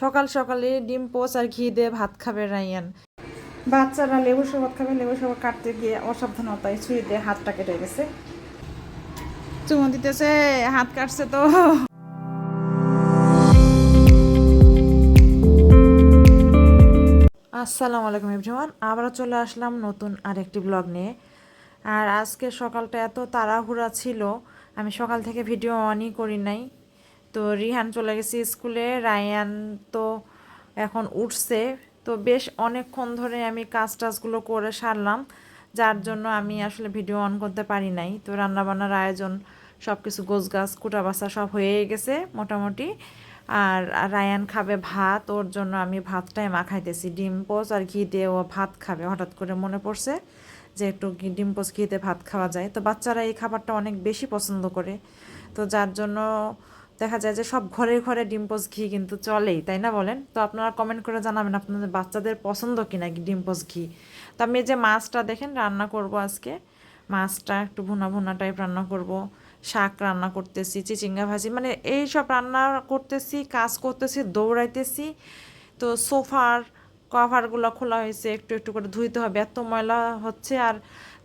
সকাল সকালে ডিম পোচ আর ঘি দিয়ে ভাত খাবে রাইয়ান। বাচ্চারা লেবু শরবত খাবে লেবু শরবত কাটতে গিয়ে অসাবধানতায় ছুঁয়ে দিয়ে হাতটা কেটে গেছে। চুমো দিতেছে হাত কাটছে তো। আসসালামু আলাইকুম এভরিওয়ান আবারও চলে আসলাম নতুন আরেকটি ব্লগ নিয়ে। আর আজকে সকালটা এত তাড়াহুড়া ছিল আমি সকাল থেকে ভিডিও অনই করি নাই। তো রিহান চলে গেছে স্কুলে, রায়ান তো এখন উঠছে। তো বেশ অনেকক্ষণ ধরে আমি কাজ টাজগুলো করে সারলাম, যার জন্য আমি আসলে ভিডিও অন করতে পারি নাই। তো রান্নাবান্নার আয়োজন সব কিছু গোছ গাছ কুটা বাসা সব হয়ে গেছে মোটামুটি। আর রায়ান খাবে ভাত, ওর জন্য আমি ভাতটাই মাখাইতেছি। ডিম পোচ আর ঘি দিয়ে ও ভাত খাবে, হঠাৎ করে মনে পড়ছে যে একটু ডিম পোচ ঘিতে ভাত খাওয়া যায়। তো বাচ্চারা এই খাবারটা অনেক বেশি পছন্দ করে। তো যার জন্য দেখা যায় যে সব ঘরে ঘরে ডিম পোচ ঘি কিন্তু চলেই, তাই না বলেন? তো আপনারা কমেন্ট করে জানাবেন আপনাদের বাচ্চাদের পছন্দ কিনা ডিম পোচ ঘি? তো আমি যে মাছটা দেখেন রান্না করব আজকে। মাছটা একটু ভুনা ভুনা টাইপ রান্না করব। শাক রান্না করতেছি, চিচিঙ্গা ভাজি মানে এই সব রান্না করতেছি, কাজ করতেছি, দৌড়াইতেছি। তো সোফার কভারগুলো খোলা হয়েছে, একটু একটু করে ধুইতে হবে, এত ময়লা হচ্ছে আর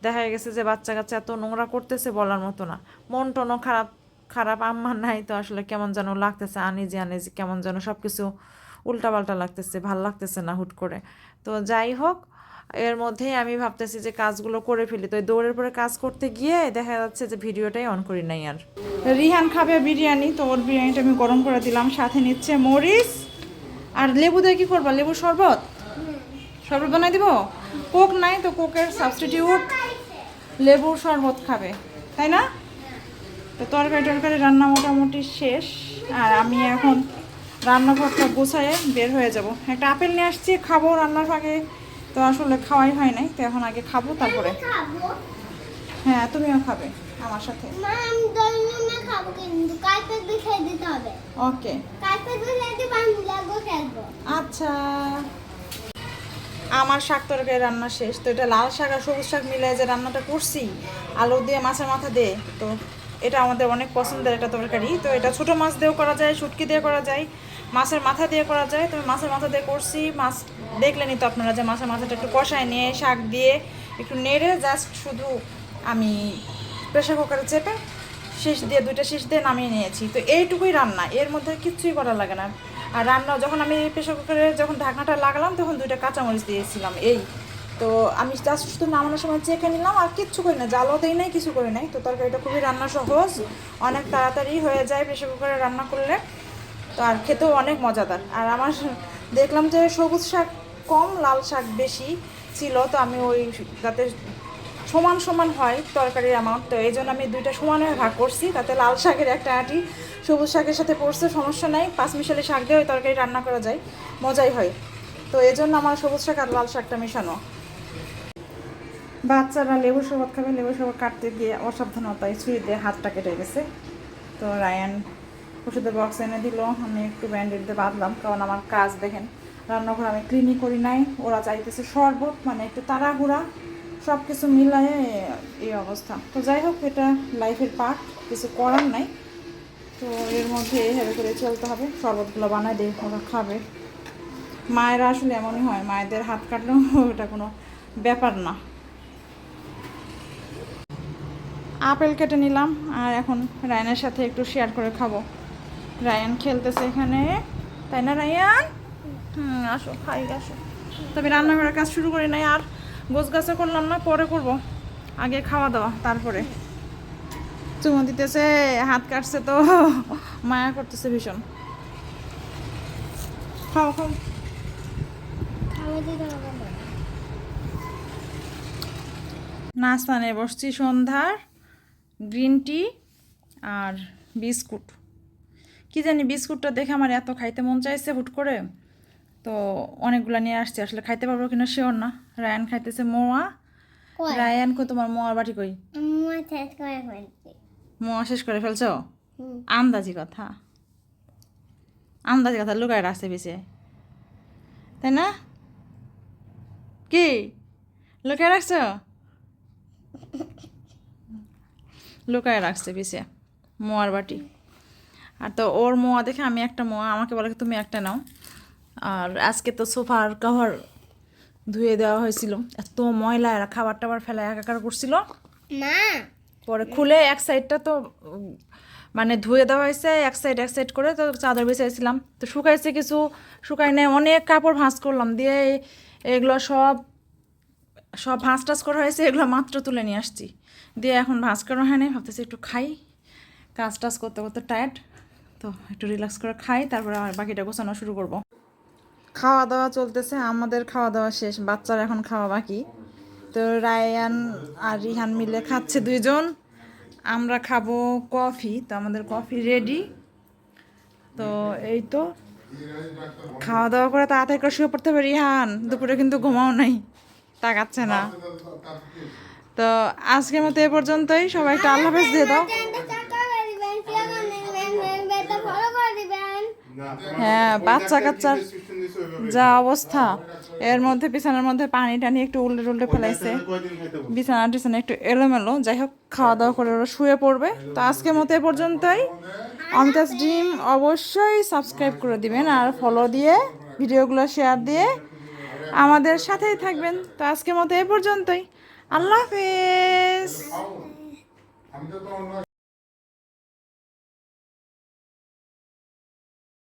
দেখা গেছে যে বাচ্চা কাচ্চা এত নোংরা করতেছে বলার মতো না। মন টনও খারাপ খারাপ আম্মা নাই তো আসলে কেমন যেন লাগতেছে, আনিজি আনিজি কেমন যেন সব কিছু উল্টাপাল্টা লাগতেছে, ভালো লাগতেছে না হুট করে। তো যাই হোক, এর মধ্যেই আমি ভাবতেছি যে কাজগুলো করে ফেলি। তো দৌড়ের পরে কাজ করতে গিয়ে দেখা যাচ্ছে যে ভিডিওটাই অন করি নাই আর। রিহান খাবে বিরিয়ানি, তো ওর বিরিয়ানিটা আমি গরম করে দিলাম, সাথে নিচ্ছে মরিচ। আর লেবু দিয়ে কি করবা? লেবু শরবত? শরবত বানাই দিব? কোক নাই তো কোকের সাবস্টিটিউট লেবুর শরবত খাবে, তাই না? তো তরকারি টরকারি রান্না মোটামুটি শেষ আর আমি এখন রান্নাঘরটা গোছায়ে বের হয়ে যাব। একটা আপেল নিয়ে আসছি খাব রান্নার ফাঁকে তো আসলে খাওয়াই হয় নাই তো এখন আগে খাব তারপরে। হ্যাঁ তুমিও খাবে আমার সাথে। ওকে। আচ্ছা। আমার শাক তরকারি রান্না শেষ তো এটা লাল শাক আর সবুজ শাক মিলে যে রান্নাটা করছি আলু দিয়ে মাছের মাথা দিয়ে তো এটা আমাদের অনেক পছন্দের একটা তরকারি। তো এটা ছোট মাছ দিয়েও করা যায়, শুটকি দিয়ে করা যায়, মাছের মাথা দিয়ে করা যায়। তো মাছের মাথা দিয়ে করছি, মাছ দেখলেনই তো আপনারা যে মাছের মাথাটা একটু কষায় নিয়ে শাক দিয়ে একটু নেড়ে জাস্ট শুধু আমি প্রেশার কুকারে চেপে শেষ দিয়ে, দুইটা শেষ দিয়ে নামিয়ে নিয়েছি। তো এইটুকুই রান্না, এর মধ্যে কিচ্ছুই করা লাগে না। আর রান্না যখন আমি প্রেশার কুকারে যখন ঢাকনাটা লাগালাম, তখন দুইটা কাঁচামরিচ দিয়েছিলাম, এই। তো আমি জাস্ট শুধু নামানোর সময় চেখে নিলাম, আর কিচ্ছু করি না জালও দেই নাই, কিছু করি নাই। তো তরকারিটা খুবই রান্না সহজ, অনেক তাড়াতাড়ি হয়ে যায় প্রেশার কুকারে রান্না করলে, তো আর খেতেও অনেক মজাদার। আর আমার দেখলাম যে সবুজ শাক কম, লাল শাক বেশি ছিল, তো আমি ওই যাতে সমান সমান হয় তরকারির অ্যামাউন্ট তো এই জন্য আমি দুইটা সমানে ভাগ করছি, তাতে লাল শাকের একটা আটি, সবুজ শাকের সাথে পড়ছে, সমস্যা নাই পাঁচ মিশালি শাক দিয়ে ওই তরকারি রান্না করা যায়, মজাই হয়। তো এই জন্য আমার সবুজ শাক আর লাল শাকটা মেশানো। বাচ্চারা লেবু শরবত খাবে লেবু শরবত কাটতে গিয়ে অসাবধানতায় দিয়ে হাতটা কেটে গেছে। তো রায়ান ওষুধের বক্স এনে দিল, আমি একটু ব্যান্ডেড দিয়ে বাঁধলাম, কারণ আমার কাজ দেখেন, রান্নাঘর আমি ক্লিনই করি নাই, ওরা চাইতেছে শরবত মানে একটু তাড়াহুড়া সব কিছু মিলায়ে এই অবস্থা। তো যাই হোক, এটা লাইফের পার্ট কিছু করার নাই। তো এর মধ্যে এভাবে করে চলতে হবে, শরবতগুলো বানায় দিয়ে ওরা খাবে। মায়েরা আসলে এমনই হয়, মায়েদের হাত কাটলেও ওটা কোনো ব্যাপার না। আপেল কেটে নিলাম আর এখন রায়ানের সাথে একটু শেয়ার করে খাব। রায়ান খেলতেছে এখানে। তাই না, রায়ান? হুম, আসো, খাই, আসো। তবে রান্নাঘরের কাজ শুরু করি নাই আর গোছ গাছা করলাম না, পরে করব। আগে খাওয়া দাওয়া, তারপরে। চুমো দিতেছে, হাত কাটছে তো। মায়া করতেছে ভীষণ। খাও খাও। নাস্তা নিয়ে বসছি সন্ধ্যার। গ্রিন টি আর বিস্কুট। কি জানি বিস্কুটটা দেখে আমার এত খাইতে মন চাইছে হুট করে। তো অনেকগুলো নিয়ে আসছি আসলে খাইতে পারব কিনা শিওর না। রায়ান খাইতেছে মোয়া। রায়ান কই তোমার মোয়ার বাটি কই? মোয়া শেষ করে ফেলছো। আন্দাজি কথা। আন্দাজি কথা লুকায় রাখছে পিছে। তাই না? কি? লুকায় রাখছো? লুকায় রাখছে পিছে মোয়ার বাটি। আর তো ওর মোয়া দেখে আমি একটা মোয়া আমাকে বলে তুমি একটা নাও। আর আজকে তো সোফার কভার ধুয়ে দেওয়া হয়েছিল। এত ময়লা এরা খাবার টাবার ফেলা একাকার করছিল। মা! পরে খুলে এক সাইডটা তো মানে ধুয়ে দেওয়া হয়েছে এক সাইড এক সাইড করে তো চাদর বিছাইছিলাম। তো শুকাইছে কিছু শুকাই নাই অনেক কাপড় ভাঁজ করলাম। দিয়ে এগুলো সব সব ভাঁজ টাজ করা হয়েছে, এগুলো মাত্র তুলে নিয়ে আসছি। দিয়ে এখন ভাঁজ করা হয় নাই, ভাবতেছি একটু খাই। কাজ টাজ করতে করতে টায়ার্ড তো একটু রিল্যাক্স করে খাই, তারপরে আর বাকিটা গোছানো শুরু করব। খাওয়া দাওয়া চলতেছে, আমাদের খাওয়া দাওয়া শেষ, বাচ্চার এখন খাওয়া বাকি। তো রায়ান আর রিহান মিলে খাচ্ছে দুইজন। আমরা খাব কফি, তো আমাদের কফি রেডি তো এই তো খাওয়া দাওয়া করে তাড়াতাড়ি করে শুয়ে পড়তে হবে রিহান, দুপুরে কিন্তু ঘুমাও নাই। তাকাচ্ছে না। তো আজকের মতো এ পর্যন্তই। সবাই একটা আল্লাহ হাফেজ দিয়ে দাও। হ্যাঁ বাচ্চা কাচ্চার যা অবস্থা, এর মধ্যে বিছানার মধ্যে পানি টানি একটু উল্টে উল্টে ফেলাইছে। বিছানা টিছানা একটু এলোমেলো। যাই হোক খাওয়া দাওয়া করে ওরা শুয়ে পড়বে। তো আজকের মতো এ পর্যন্তই। অমিতাস ড্রিম অবশ্যই সাবস্ক্রাইব করে দিবেন আর ফলো দিয়ে, ভিডিওগুলো শেয়ার দিয়ে আমাদের সাথেই থাকবেন। তো আজকের মতো এ পর্যন্তই। আল্লাহ হাফেজ।